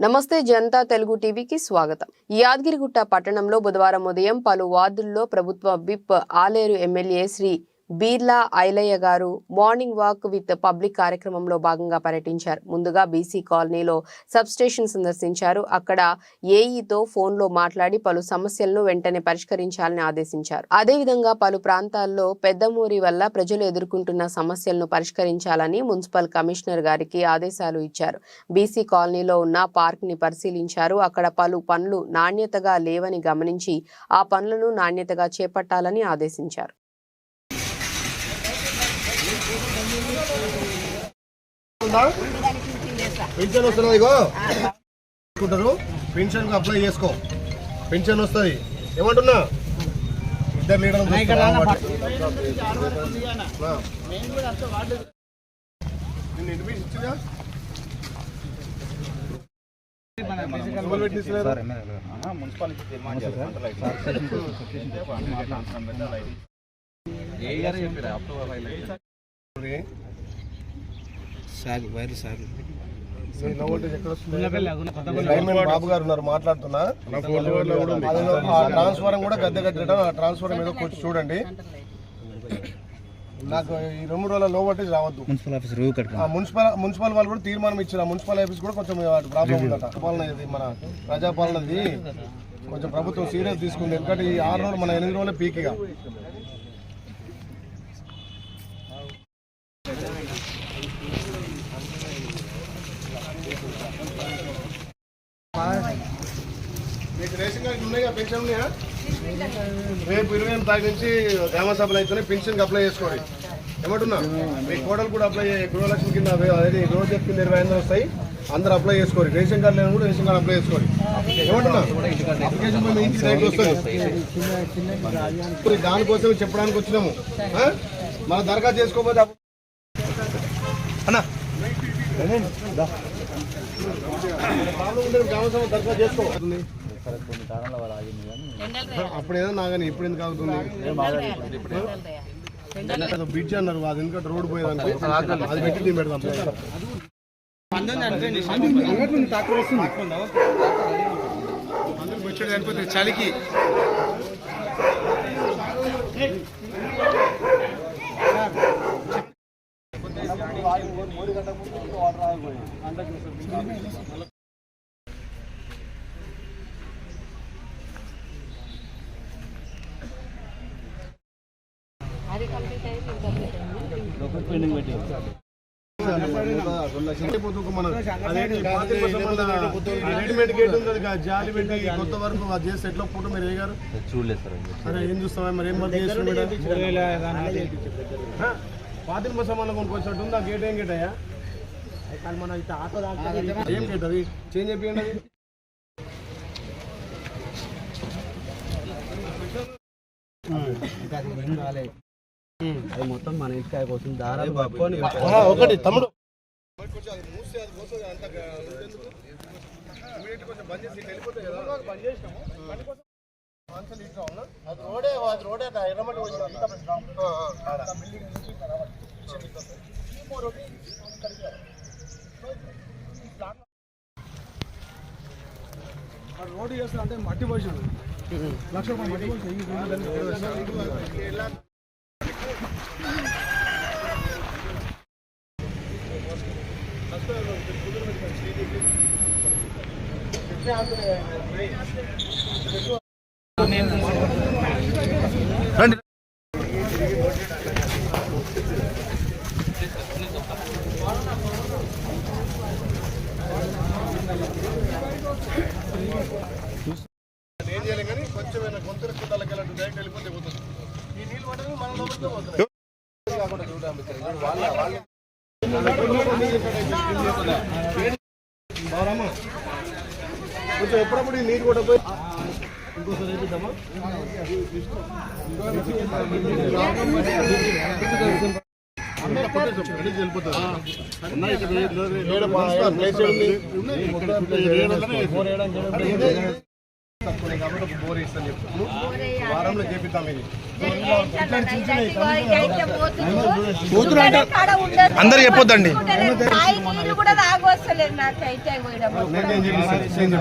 నమస్తే జనతా తెలుగు టీవీకి స్వాగతం. యాదగిరిగుట్ట పట్టణంలో బుధవారం ఉదయం పలు వార్డుల్లో ప్రభుత్వ whip Aler MLA Shri Beerla Ilaiah garu morning walk with public కార్యక్రమంలో భాగంగా పర్యటించారు. ముందుగా బీసీ కాలనీలో సబ్స్టేషన్ సందర్శించారు. అక్కడ ఏఈతో ఫోన్లో మాట్లాడి పలు సమస్యలను వెంటనే పరిష్కరించాలని ఆదేశించారు. అదేవిధంగా పలు ప్రాంతాల్లో పెద్దమూరి వల్ల ప్రజలు ఎదుర్కొంటున్న సమస్యలను పరిష్కరించాలని మున్సిపల్ కమిషనర్ గారికి ఆదేశాలు ఇచ్చారు. బీసీ కాలనీలో ఉన్న పార్క్ని పరిశీలించారు. అక్కడ పలు పనులు నాణ్యతగా లేవని గమనించి ఆ పనులను నాణ్యతగా చేపట్టాలని ఆదేశించారు ఉందా? పెన్షన్ వస్తున్నది ఇగో. అనుకుంటారు పెన్షన్ అప్లై చేసుకో. పెన్షన్ వస్తుంది. ఏమంటున్నా? ఇద్దరు లీడర్లు చూస్తున్నా సాగు వైరు సాగు. బాబు గారు ఉన్నారు మాట్లాడుతున్నా. ట్రాన్స్ఫారం కూడా గద్దె కట్టడం ఆ ట్రాన్స్ఫారం ఏదో కొంచెం చూడండి. నాకు ఈ రెండు రోజుల లో వోల్టేజ్ రావద్దు. మున్సిపల్ ఆఫీస్ మున్సిపల్ మున్సిపల్ వాళ్ళు కూడా తీర్మానం ఇచ్చారు. ఆ మున్సిపల్ ఆఫీస్ కూడా కొంచెం ప్రాబ్లం ఉందట. పాలన ఇది మన ప్రజాపాలనది కొంచెం ప్రభుత్వం సీరియస్ తీసుకుంది. ఎందుకంటే ఈ ఆరు రోజులు మన ఎనిమిది రోజులే పీక్గా మీకు రేషన్ కార్డు ఉన్నాయా? పెన్షన్ ఉన్నాయా? రేపు ఇరవై ఎనిమిది తారీఖు నుంచి గ్రామ సభలు అయితేనే పెన్షన్కి అప్లై చేసుకోండి. ఏమంటున్నా? మీ కోడలు కూడా అప్లై గృహలక్ష్మి కింద అదే రోజు చెప్పింది ఇరవై ఐదు వస్తాయి. అందరూ అప్లై చేసుకోండి. రేషన్ కార్డు లేని కూడా రేషన్ కార్డు అప్లై చేసుకోండి. ఏమంటున్నా? అప్లికేషన్ ఇంటికి రైట్ వస్తుంది ఇప్పుడు దానికోసం చెప్పడానికి వచ్చినాము. మన దరఖాస్తు చేసుకోకపోతే అన్నా అప్పుడు ఏదో నాగని ఇప్పుడు ఎందుకు అవుతుంది బ్రిడ్జ్ అన్నారు అది ఎందుకంటే రోడ్డు పోయేదానికి అది పెట్టి దీన్ని పెడదాం చలికి రెడీమేడ్ గేట్ ఉంది అది కాదు, జాలి పెట్టి కొత్త వరకు అది చేస్తే ఎట్లా మీరు వేయగారు చూడలేదు సార్ ఏం చూస్తావా మరి ఏం వర్క్ పాతిక మసామాన్లు కొనుక్కొచ్చినట్టు ఉంది. ఆ గేట్ ఏం గేట్ అయ్యా ఏం గేట్ అది? చేంజ్ అయిపోయింది అది. అది మొత్తం మన ఇంటికాయ కోసం పట్టుకొని ఒకటి తమ్ముడు. రోడే ఎర్రమట్టి రోడ్డు చేస్తా అంటే మట్టి పోసాడు లక్ష మట్టి కొంచెం ఏమైనా గొంతుల కిందలకి వెళ్ళట్టు డైరెక్ట్ వెళ్ళిపోతే పోతుంది ఈ నీళ్ళు పట్టడం మన లోపలికే పోతుంది కాకుండా చూడడానికి ఇక్కడ వాళ్ళ వాళ్ళ బావరామా కొంచెం ఎప్పుడప్పుడు ఈ నీరు కూడా పోయి ఇంకోసారి వేపిద్దామా అంతా తక్కువ కాబట్టి ఒక బోర్ ఇస్తాను చెప్తాను వారంలో చేపిద్దాం ఇది అందరు చెప్పొద్దండి నేను